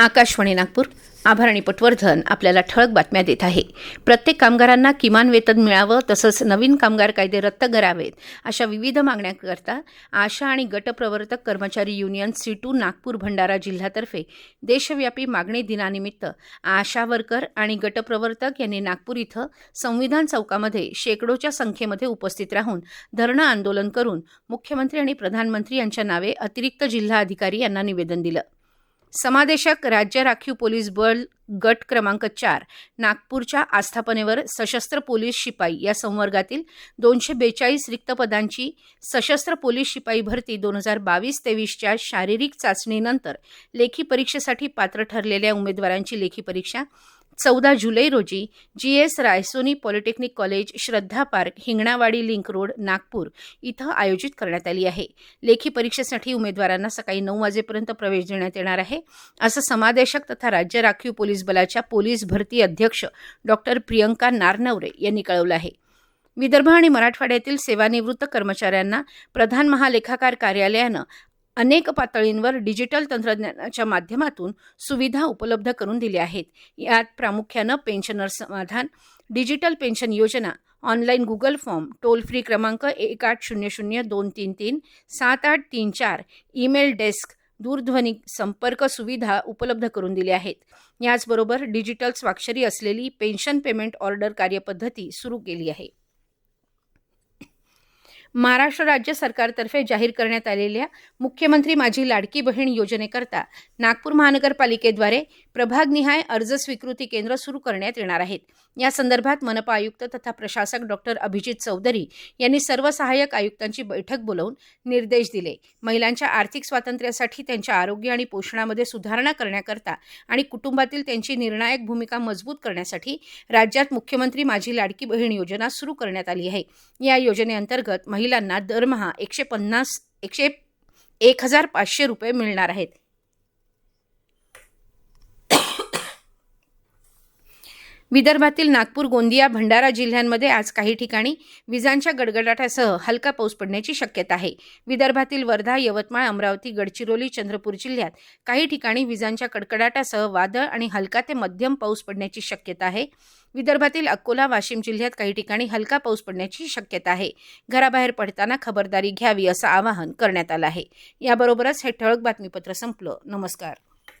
आकाशवाणी नागपूर. आभारणी पटवर्धन आपल्याला ठळक बातम्या देत आहे. प्रत्येक कामगारांना किमान वेतन मिळावं तसंच नवीन कामगार कायदे रद्द करावेत अशा विविध मागण्यांकरता आशा आणि गटप्रवर्तक कर्मचारी युनियन सीटू नागपूर भंडारा जिल्ह्यातर्फे देशव्यापी मागणी दिनानिमित्त आशा वर्कर आणि गटप्रवर्तक यांनी नागपूर इथं संविधान चौकामध्ये शेकडोच्या संख्येमध्ये उपस्थित राहून धरणं आंदोलन करून मुख्यमंत्री आणि प्रधानमंत्री यांच्या नावे अतिरिक्त जिल्हा अधिकारी यांना निवेदन दिलं. समादेशक राज्य राखीव पोलीस बल गट क्रमांक चार नागपूरच्या आस्थापनेवर सशस्त्र पोलीस शिपाई या संवर्गातील दोनशे बेचाळीस रिक्त पदांची सशस्त्र पोलीस शिपाई भरती दोन हजार बावीस तेवीसच्या शारीरिक चाचणीनंतर लेखी परीक्षेसाठी पात्र ठरलेल्या उमेदवारांची लेखी परीक्षा चौदा जुलै रोजी G S Raisoni polytechnic college Shraddha park Hinganawadi link road Nagpur इथं आयोजित करण्यात आली आहे. लेखी परीक्षेसाठी उमेदवारांना सकाळी नऊ वाजेपर्यंत प्रवेश देण्यात येणार आहे. असं समादेशक तथा राज्य राखीव पोलीस बलाच्या पोलीस भरती अध्यक्ष डॉक्टर प्रियंका नारनवरे यांनी कळवलं आहे. विदर्भ आणि मराठवाड्यातील सेवानिवृत्त कर्मचाऱ्यांना प्रधान महालेखाकार कार्यालयानं अनेक पातळींवर डिजिटल तंत्रज्ञानाच्या माध्यमातून सुविधा उपलब्ध करून दिल्या आहेत. यात प्रामुख्यानं पेन्शनर समाधान डिजिटल पेन्शन योजना online Google form toll free क्रमांक एक आठ शून्य शून्य दोन तीन तीन सात आठ तीन चार ईमेल डेस्क दूरध्वनी संपर्क सुविधा उपलब्ध करून दिल्या आहेत. याचबरोबर डिजिटल स्वाक्षरी असलेली पेन्शन पेमेंट ऑर्डर कार्यपद्धती सुरू केली आहे. महाराष्ट्र राज्य सरकारतर्फे जाहीर करण्यात आलेल्या मुख्यमंत्री माझी लाडकी बहीण योजनेकरता नागपूर महानगरपालिकेद्वारे प्रभागनिहाय अर्ज स्वीकृती केंद्र सुरू करण्यात येणार आहेत. या संदर्भात मनपा आयुक्त तथा प्रशासक डॉक्टर अभिजित चौधरी यांनी सर्व सहाय्यक आयुक्तांची बैठक बोलावून निर्देश दिले. महिलांच्या आर्थिक स्वातंत्र्यासाठी त्यांच्या आरोग्य आणि पोषणामध्ये सुधारणा करण्याकरता आणि कुटुंबातील त्यांची निर्णायक भूमिका मजबूत करण्यासाठी राज्यात मुख्यमंत्री माझी लाडकी बहीण योजना सुरू करण्यात आली आहे. या योजनेअंतर्गत महिलांना दरमहा एकशे पन्नास एकशे एक हजार पाचशे रुपये मिळणार आहेत. विदर्भातील नागपूर गोंदिया भंडारा जिल्ह्यांमध्ये आज काही ठिकाणी विजांच्या गडगडाटासह हलका पाऊस पडण्याची शक्यता आहे. विदर्भातील वर्धा यवतमाळ अमरावती गडचिरोली चंद्रपूर जिल्ह्यात काही ठिकाणी विजांच्या कडकडाटासह वादळ आणि हलका ते मध्यम पाऊस पडण्याची शक्यता आहे. विदर्भातील अकोला वाशिम जिल्ह्यात काही ठिकाणी हलका पाऊस पडण्याची शक्यता आहे. घराबाहेर पडताना खबरदारी घ्यावी असं आवाहन करण्यात आलं आहे. याबरोबरच हे ठळक बातमीपत्र संपलं. नमस्कार.